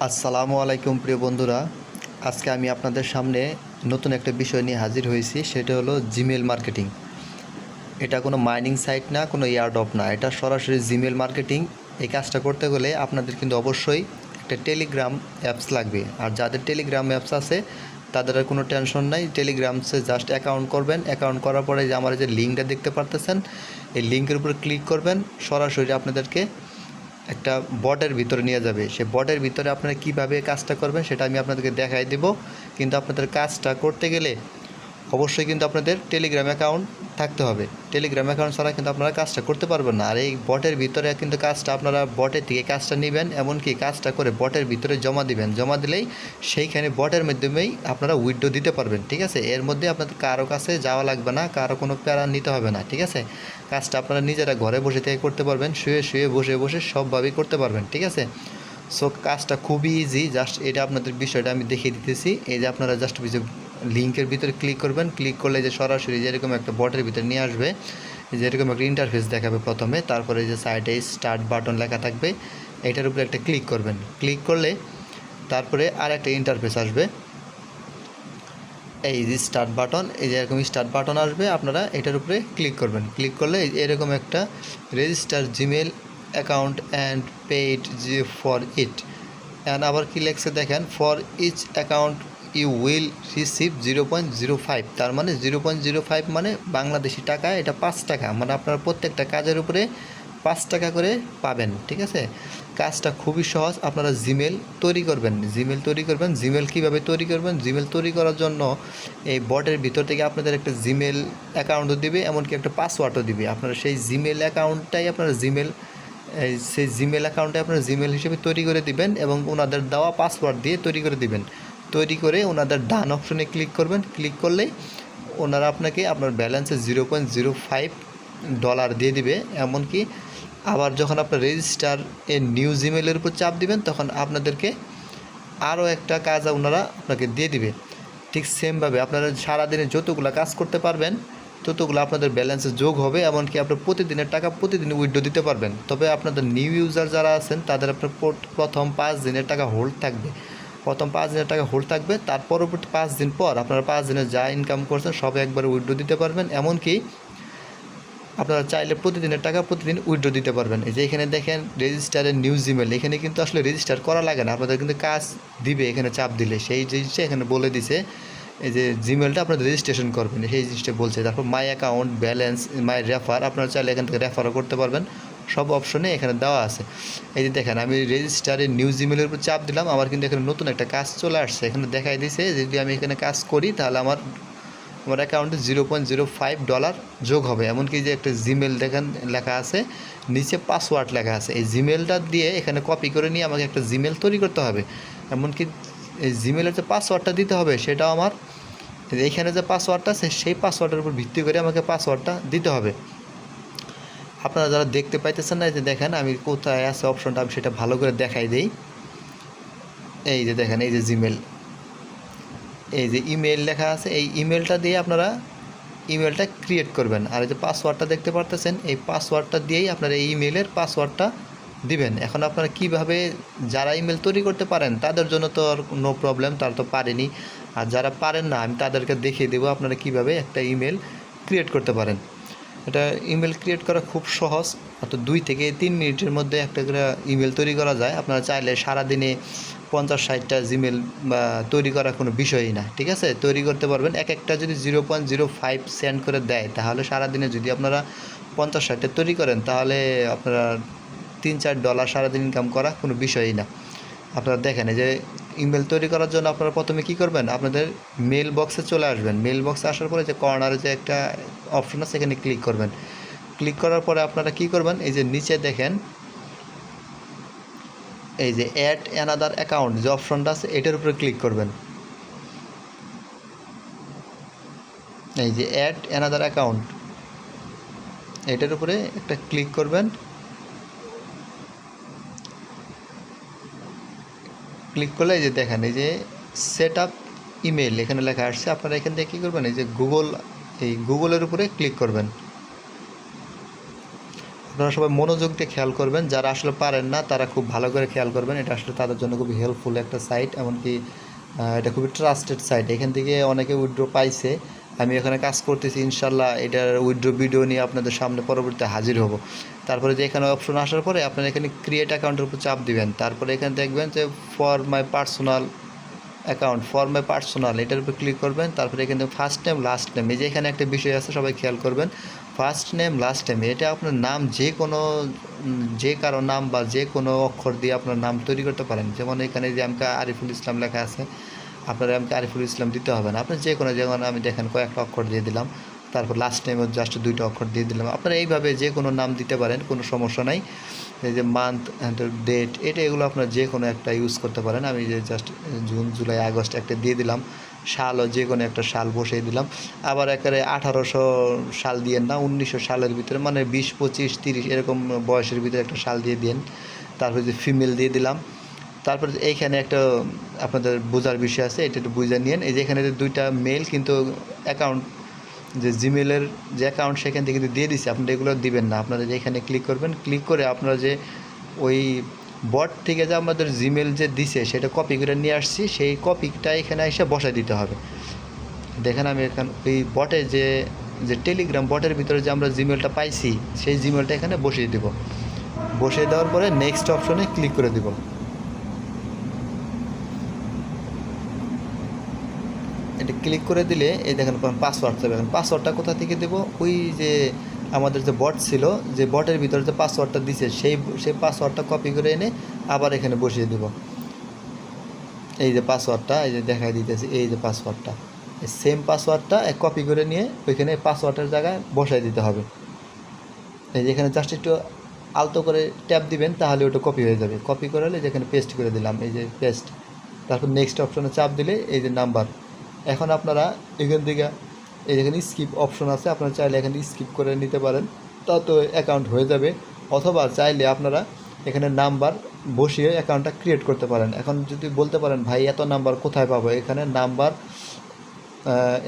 আসসালামু আলাইকুম প্রিয় বন্ধুরা। আজকে আমি আপনাদের সামনে নতুন একটা বিষয় নিয়ে হাজির হয়েছি, সেটা হলো জিমেল মার্কেটিং। এটা কোনো মাইনিং সাইট না, কোনো ইয়ারডপ না। এটা সরাসরি জিমেল মার্কেটিং। এই কাজটা করতে গেলে আপনাদের কিন্তু অবশ্যই একটা টেলিগ্রাম অ্যাপস লাগবে। আর যাদের টেলিগ্রাম অ্যাপস আছে, তাদের আর কোনো টেনশন নাই। টেলিগ্রামসে জাস্ট অ্যাকাউন্ট করবেন। অ্যাকাউন্ট করার পরে যে আমার যে লিঙ্কটা দেখতে পারতেছেন, এই লিঙ্কের উপরে ক্লিক করবেন। সরাসরি আপনাদেরকে একটা বটের ভিতরে নিয়ে যাবে। সে বটের ভিতরে আপনারা কীভাবে কাজটা করবেন সেটা আমি আপনাদেরকে দেখাই দেব। কিন্তু আপনাদের কাজটা করতে গেলে অবশ্যই কিন্তু আপনাদের টেলিগ্রাম অ্যাকাউন্ট থাকতে হবে। টেলিগ্রাম অ্যাকাউন্ট ছাড়া কিন্তু আপনারা কাজটা করতে পারবেন না। আর এই বটের ভিতরে কিন্তু কাজটা আপনারা বটের থেকে কাজটা নেবেন। এমনকি কাজটা করে বটের ভিতরে জমা দিবেন। জমা দিলেই সেইখানে বটের মাধ্যমেই আপনারা উইড্রো দিতে পারবেন। ঠিক আছে? এর মধ্যে আপনাদের কারও কাছে যাওয়া লাগবে না। কারও কোনো প্যারা নিতে হবে না। ঠিক আছে? কাজটা আপনারা নিজেরা ঘরে বসে থেকে করতে পারবেন, শুয়ে শুয়ে বসে বসে সবভাবেই করতে পারবেন, ঠিক আছে? সো কাজটা খুবই ইজি জাস্ট এটা আপনাদের বিষয়টা আমি দেখিয়ে দিতেছি। এই যে আপনারা জাস্ট লিঙ্কের ভিতরে ক্লিক করবেন ক্লিক করলে যে সরাসরি যেরকম একটা বটের ভিতরে নিয়ে আসবে যেরকম একটা ইন্টারফেস দেখাবে প্রথমে, তারপরে যে সাইডে স্টার্ট বাটন লেখা থাকবে, এটার উপরে একটা ক্লিক করবেন। ক্লিক করলে তারপরে আর একটা ইন্টারফেস আসবে। এই যে স্টার্ট বাটন এই যে এরকম স্টার্ট বাটন আসবে, আপনারা এটার উপরে ক্লিক করবেন। ক্লিক করলে এরকম একটা register Gmail account and paid G for it and আবার কি লেখছে দেখেন for each account you will receive zero point zero five তার মানে জিরো পয়েন্ট জিরো ফাইভ মানে বাংলাদেশি টাকা, এটা পাঁচ টাকা। মানে আপনার প্রত্যেকটা কাজের উপরে পাঁচ টাকা করে পাবেন, ঠিক আছে? কাজটা খুবই সহজ, আপনারা জিমেল তৈরি করবেন। জিমেল তৈরি করবেন। জিমেল কীভাবে তৈরি করবেন? জিমেল তৈরি করার জন্য এই বটের ভিতর থেকে আপনাদের একটা জিমেল অ্যাকাউন্টও দিবে, এমনকি একটা পাসওয়ার্ডও দিবে। আপনারা সেই জিমেল অ্যাকাউন্টটাই আপনারা জিমেল সেই জিমেল অ্যাকাউন্টে আপনারা জিমেল হিসেবে তৈরি করে দিবেন এবং ওনাদের দেওয়া পাসওয়ার্ড দিয়ে তৈরি করে দিবেন। তৈরি করে ওনাদের ডান অপশনে ক্লিক করবেন। ক্লিক করলেই ওনারা আপনাকে আপনার ব্যালেন্সে zero point zero five dollar দিয়ে দিবে, এমনকি আবার যখন আপনার রেজিস্টার এ নিউ জিমেলের উপর চাপ দিবেন, তখন আপনাদেরকে আরও একটা কাজ ওনারা আপনাকে দিয়ে দিবে। ঠিক সেমভাবে আপনারা সারাদিনে যতগুলো কাজ করতে পারবেন, ততগুলো আপনাদের ব্যালেন্সে যোগ হবে, এমনকি আপনার প্রতিদিনের টাকা প্রতিদিন উইড্রো দিতে পারবেন। তবে আপনাদের নিউ ইউজার যারা আছেন, তাদের আপনার প্রথম পাঁচ দিনের টাকা হোল্ড থাকবে। প্রথম পাঁচ দিনের টাকা হোল্ড থাকবে, তার পরবর্তী পাঁচ দিন পর আপনারা পাঁচ দিনে যা ইনকাম করছেন, সব একবারে উইড্রো দিতে পারবেন। এমনকি আপনারা চাইলে প্রতিদিনের টাকা প্রতিদিন উইড্রো দিতে পারবেন। এই যে এখানে দেখেন রেজিস্টারের নিউজ ইমেল এখানে কিন্তু আসলে রেজিস্টার করা লাগে না। আপনাদের কিন্তু কাজ দিবে, এখানে চাপ দিলে। সেই জিনিসটা এখানে বলে দিছে, এই যে জিমেলটা আপনাদের রেজিস্ট্রেশন করবেন। সেই জিনিসটা বলছে। তারপর my account balance my refer আপনারা চাইলে এখান থেকে রেফারও করতে পারবেন। সব অপশনে এখানে দেওয়া আছে। এই যে দেখেন, আমি রেজিস্টারের নিউজ ইমেলের উপর চাপ দিলাম। আমার কিন্তু এখানে নতুন একটা কাজ চলে আসছে। এখানে দেখাই দিছে যদি আমি এখানে কাজ করি, তাহলে আমার আমার অ্যাকাউন্টে zero point zero five dollar যোগ হবে। এমনকি যে একটা জিমেল দেখেন, লেখা আছে, নিচে পাসওয়ার্ড লেখা আছে। এই জিমেলটা দিয়ে এখানে কপি করে নিয়ে আমাকে একটা জিমেল তৈরি করতে হবে। এমনকি এই জিমেলের যে পাসওয়ার্ডটা দিতে হবে, সেটাও আমার এইখানে যে পাসওয়ার্ডটা আছে, সেই পাসওয়ার্ডের উপর ভিত্তি করে আমাকে পাসওয়ার্ডটা দিতে হবে। আপনারা যারা দেখতে পাইতেছেন না যে দেখেন, আমি কোথায় আছে অপশনটা আমি সেটা ভালো করে দেখাই দিই। এই যে দেখেন, এই যে জিমেল এই যে ইমেল লেখা আছে, এই ইমেলটা দিয়ে আপনারা ইমেলটা ক্রিয়েট করবেন। আর এই যে পাসওয়ার্ডটা দেখতে পারতেছেন, এই পাসওয়ার্ডটা দিয়েই আপনারা এই ইমেলের পাসওয়ার্ডটা দিবেন। এখন আপনারা কীভাবে যারা ইমেল তৈরি করতে পারেন, তাদের জন্য তো আর নো প্রবলেম তারা তো পারেনি। আর যারা পারেন না, আমি তাদেরকে দেখিয়ে দেবো আপনারা কীভাবে একটা ইমেল ক্রিয়েট করতে পারেন। এটা ইমেল ক্রিয়েট করা খুব সহজ। অত দুই থেকে তিন মিনিটের মধ্যে একটা করে ইমেল তৈরি করা যায়। আপনারা চাইলে সারাদিনে পঞ্চাশ ষাটটা জিমেল তৈরি করা কোনো বিষয়ই না, ঠিক আছে? তৈরি করতে পারবেন। এক একটা যদি zero point zero five send করে দেয়, তাহলে সারাদিনে যদি আপনারা পঞ্চাশ ষাটটা তৈরি করেন, তাহলে আপনারা তিন চার ডলার সারাদিন ইনকাম করা কোনো বিষয়ই না। আপনারা দেখেন, এই যে ইমেল তৈরি করার জন্য আপনারা প্রথমে কি করবেন? আপনাদের মেল বক্সে চলে আসবেন। মেল বক্সে আসার পরে যে কর্নারে যে একটা অপশন আছে, সেখানে ক্লিক করবেন। ক্লিক করার পরে আপনারা কি করবেন? এই যে নিচে দেখেন, এই যে অ্যাড অ্যানাদার অ্যাকাউন্ট যে অপশনটা আছে, এটার উপরে ক্লিক করবেন। এই যে অ্যাড অ্যানাদার অ্যাকাউন্ট এটার উপরে একটা ক্লিক করবেন। ক্লিক করলে এই যে দেখেন, এই যে সেট আপ ইমেল এখানে লেখা আসছে। আপনারা এখান থেকে কী করবেন? এই যে গুগল এই গুগলের উপরে ক্লিক করবেন। আপনারা সবাই মনোযোগ দিয়ে খেয়াল করবেন। যারা আসলে পারেন না, তারা খুব ভালো করে খেয়াল করবেন। এটা আসলে তাদের জন্য খুবই হেল্পফুল একটা সাইট এমনকি এটা খুবই ট্রাস্টেড সাইট এখান থেকে অনেকে উইথড্র পাইছে। আমি এখানে কাজ করতেছি ইনশাল্লাহ এটার উইথড্র ভিডিও নিয়ে আপনাদের সামনে পরবর্তীতে হাজির হব। তারপরে যে এখানে অপশন আসার পরে আপনারা এখানে ক্রিয়েট অ্যাকাউন্টের উপর চাপ দিবেন। তারপরে এখানে দেখবেন যে for my personal account for my personal এটার উপর ক্লিক করবেন। তারপরে এখানে ফার্স্ট নেম লাস্ট নেম এই যে এখানে একটা বিষয় আছে, সবাই খেয়াল করবেন। ফার্স্ট নেম লাস্ট নেম এটা আপনার নাম যে কোনো যে কারও নাম বা যে কোনো অক্ষর দিয়ে আপনার নাম তৈরি করতে পারেন। যেমন এখানে যে আমাকে আরিফুল ইসলাম লেখা আছে, আপনার আমাকে আরিফুল ইসলাম দিতে হবে না। আপনি যে কোনো যেমন আমি দেখেন কয়েকটা অক্ষর দিয়ে দিলাম। তারপর লাস্ট টাইমও জাস্ট দুইটা অক্ষর দিয়ে দিলাম। আপনারা এইভাবে যে কোনো নাম দিতে পারেন, কোনো সমস্যা নাই। এই যে মান্থ ডেট এটা এগুলো আপনার যে কোনো একটা ইউজ করতে পারেন। আমি যে জাস্ট জুন, জুলাই, আগস্ট একটা দিয়ে দিলাম। সালও যে কোনো একটা সাল বসিয়ে দিলাম। আবার একেবারে আঠারোশো সাল দিয়ে না, উনিশশো সালের ভিতরে মানে বিশ, পঁচিশ, তিরিশ এরকম বয়সের ভিতরে একটা সাল দিয়ে দিন তারপরে যে ফিমেল দিয়ে দিলাম। তারপরে এইখানে একটা আপনাদের বোঝার বিষয় আছে, এটা একটু বুঝে নিন এই যে এখানে দুইটা মেল কিন্তু অ্যাকাউন্ট যে জিমেলের যে অ্যাকাউন্ট সেখান থেকে কিন্তু দিয়ে দিচ্ছে আপনারা এগুলো দিবেন না। আপনারা এখানে ক্লিক করবেন ক্লিক করে আপনারা যে ওই বট থেকে যে আমাদের জিমেল যে দিছে, সেটা কপি করে নিয়ে আসছি, সেই কপিটা এখানে এসে বসায় দিতে হবে। দেখেন আমি এখানে ওই বটে যে যে টেলিগ্রাম বটের ভিতরে যে আমরা জিমেলটা পাইছি, সেই জিমেলটা এখানে বসিয়ে দেব। বসিয়ে দেওয়ার পরে নেক্সট অপশনে ক্লিক করে দেব। এটা ক্লিক করে দিলে, এই দেখেন, পাসওয়ার্ড চাবে। পাসওয়ার্ডটা কোথা থেকে দেবো? ওই যে আমাদের যে বট ছিল, যে বটের ভিতরে যে পাসওয়ার্ডটা দিছে, সেই সেই পাসওয়ার্ডটা কপি করে এনে আবার এখানে বসিয়ে দেব। এই যে পাসওয়ার্ডটা এই যে দেখাই দিতেছি, এই যে পাসওয়ার্ডটা সেম পাসওয়ার্ডটা কপি করে নিয়ে ওইখানে পাসওয়ার্ডের জায়গায় বসাই দিতে হবে। এই যে এখানে জাস্ট একটু আলতো করে ট্যাপ দিবেন, তাহলে ওটা কপি হয়ে যাবে। কপি করে হলে যেখানে পেস্ট করে দিলাম, এই যে পেস্ট তারপর নেক্সট অপশনে চাপ দিলে এই যে নাম্বার এখন আপনারা এখান থেকে এই যেখানে স্কিপ অপশন আছে, আপনারা চাইলে এখানে স্কিপ করে নিতে পারেন। তা তো অ্যাকাউন্ট হয়ে যাবে। অথবা চাইলে আপনারা এখানে নাম্বার বসিয়ে অ্যাকাউন্টটা ক্রিয়েট করতে পারেন। এখন যদি বলতে পারেন, ভাই, এত নাম্বার কোথায় পাবো? এখানে নাম্বার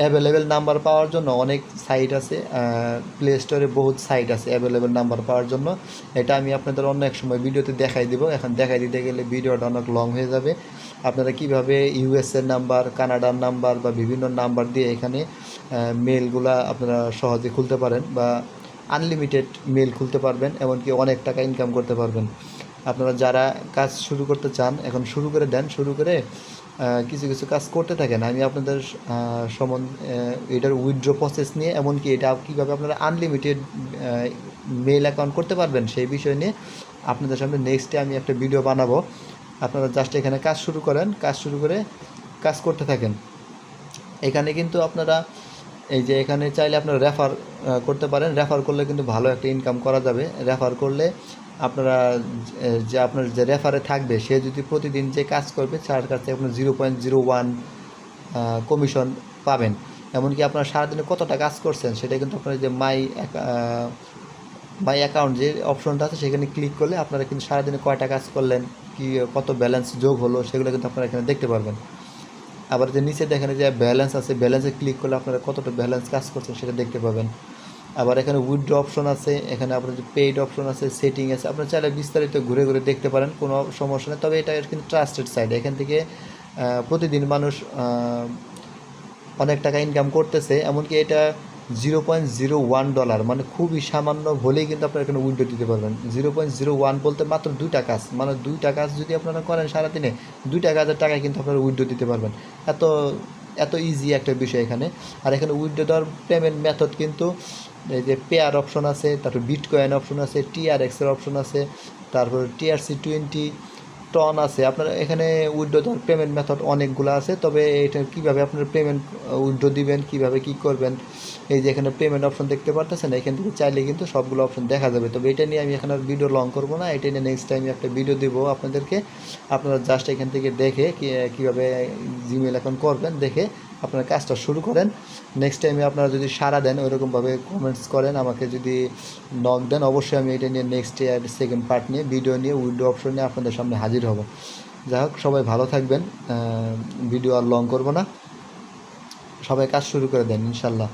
অ্যাভেলেবেল নাম্বার পাওয়ার জন্য অনেক সাইট আছে। প্লে স্টোরে বহুত সাইট আছে অ্যাভেলেবেল নাম্বার পাওয়ার জন্য। এটা আমি আপনাদের অন্য এক সময় ভিডিওতে দেখাই দিব। এখন দেখাই দিতে গেলে ভিডিওটা অনেক লং হয়ে যাবে। আপনারা কীভাবে ইউএসএর নাম্বার কানাডার নাম্বার বা বিভিন্ন নাম্বার দিয়ে এখানে মেলগুলা আপনারা সহজে খুলতে পারেন বা আনলিমিটেড মেল খুলতে পারবেন, এমনকি অনেক টাকা ইনকাম করতে পারবেন। আপনারা যারা কাজ শুরু করতে চান, এখন শুরু করে দেন, শুরু করে কিছু কিছু কাজ করতে থাকেন, আমি আপনাদের সম্বন্ধে এটার উইথড্র প্রসেস নিয়ে, এমনকি এটা কীভাবে আপনারা আনলিমিটেড মেল অ্যাকাউন্ট করতে পারবেন, সেই বিষয় নিয়ে আপনাদের সামনে নেক্সটে আমি একটা ভিডিও বানাবো। আপনারা জাস্ট এখানে কাজ শুরু করেন, কাজ শুরু করে কাজ করতে থাকেন। এখানে কিন্তু আপনারা এই যে এখানে চাইলে আপনারা রেফার করতে পারেন। রেফার করলে কিন্তু ভালো একটা ইনকাম করা যাবে। রেফার করলে আপনারা যে- আপনার যে রেফারে থাকবে, সে যদি প্রতিদিন যে কাজ করবে, তার কাছ থেকে আপনার zero point zero one commission পাবেন। এমনকি আপনার সারাদিনে কতটা কাজ করছেন, সেটা কিন্তু আপনার যে মাই মাই অ্যাকাউন্ট যে অপশনটা আছে, সেখানে ক্লিক করলে আপনারা কিন্তু সারাদিনে কয়টা কাজ করলেন কি কত ব্যালেন্স যোগ হলো সেগুলো কিন্তু আপনারা এখানে দেখতে পারবেন। আবার যে নিচে দেখেন যে ব্যালেন্স আছে ব্যালেন্সে ক্লিক করলে আপনারা কতটা ব্যালেন্স কাজ করছে সেটা দেখতে পাবেন। আবার এখানে উইথড্র অপশন আছে, এখানে আপনার যে পেইড অপশন আছে সেটিং আছে, আপনার চাইলে বিস্তারিত ঘুরে ঘুরে দেখতে পারেন, কোনো সমস্যা নেই। তবে এটা কিন্তু ট্রাস্টেড সাইট এখান থেকে প্রতিদিন মানুষ অনেক টাকা ইনকাম করতেছে, এমনকি এটা zero point zero one dollar মানে খুবই সামান্য হলেই কিন্তু আপনারা এখানে উইন্ডো দিতে পারবেন। জিরো পয়েন্ট জিরো ওয়ান বলতে মাত্র দুইটা কাজ মানে দুইটা কাজ যদি আপনারা করেন সারাদিনে দুইটা কাজের টাকায় কিন্তু আপনারা উইন্ডো দিতে পারবেন। এত এত ইজি একটা বিষয় এখানে। আর এখানে উইন্ডো দেওয়ার পেমেন্ট মেথড কিন্তু এই যে পেয়ার অপশন আছে, তারপর বিটকয়েন অপশন আছে টিআরএক্সের অপশন আছে, তারপর টিআরসি টোয়েন্টি টন আছে। আপনার এখানে উইড্রো দেওয়ার পেমেন্ট মেথড অনেকগুলো আছে, তবে এটা কীভাবে আপনার পেমেন্ট উইড্রো দিবেন, কীভাবে কি করবেন, এই যে এখানে পেমেন্ট অপশন দেখতে পারতেছেন, এখান থেকে চাইলে কিন্তু সবগুলো অপশন দেখা যাবে। তবে এটা নিয়ে আমি এখানে আর ভিডিও লং করব না, এটা নিয়ে নেক্সট টাইম একটা ভিডিও দেবো আপনাদেরকে। আপনারা জাস্ট এখান থেকে দেখে কীভাবে জিমেল অ্যাকাউন্ট করবেন, দেখে আপনারা কাজটা শুরু করেন। নেক্সট টাইমে আপনারা যদি সারা দেন, ওইরকমভাবে কমেন্টস করেন, আমাকে যদি নক দেন, অবশ্যই আমি এটা নিয়ে নেক্সট ইয়ার সেকেন্ড পার্ট নিয়ে ভিডিও নিয়ে উইডো অপশন নিয়ে আপনাদের সামনে হাজির হব। যাই হোক, সবাই ভালো থাকবেন। ভিডিও আর লং করব না। সবাই কাজ শুরু করে দেন, ইনশাল্লাহ।